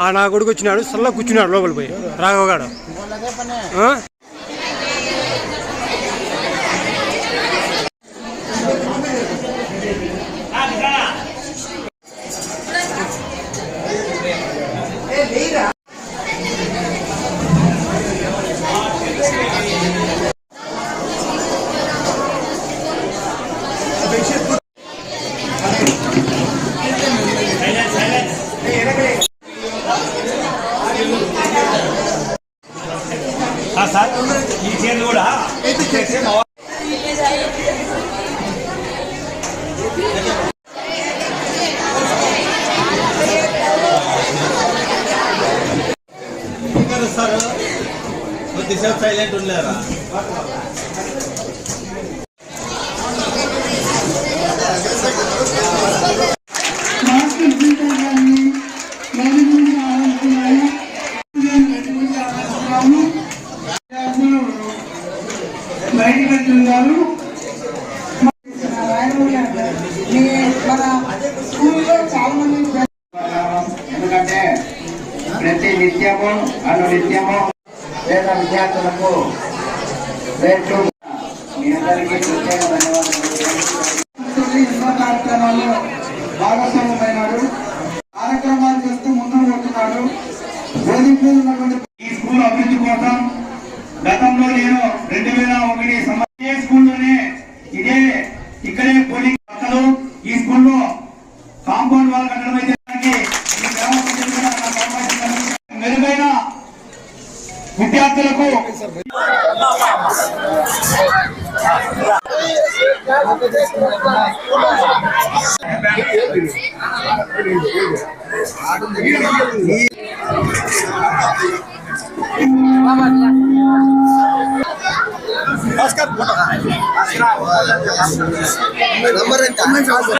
ఆ నా కొడుకు వచ్చినాడు సల్ల కూర్చున్నాడు లోపల పోయి. రాఘవగాడు. సార్ ఈ చీరలు కూడా. సార్ కొద్దిసేపు సైలెంట్ ఉండలేరా? స్కూల్లో చాలా మంది ఎందుకంటే ప్రతి నిత్యము అను నిత్యము పేద విద్యార్థులకు రేట్లు మీ అందరికీ ప్రత్యేక ధన్యవాదాలు. భాగస్వామ్యమైనాడు వేల ఇదే స్కూల్లోనే ఇదే ఇక్కడే పోలింగ్ పక్కలు ఈ స్కూల్లో కాంపౌండ్ వాల్ కట్టడం అయితే దానికి ఈ గ్రామ नंबर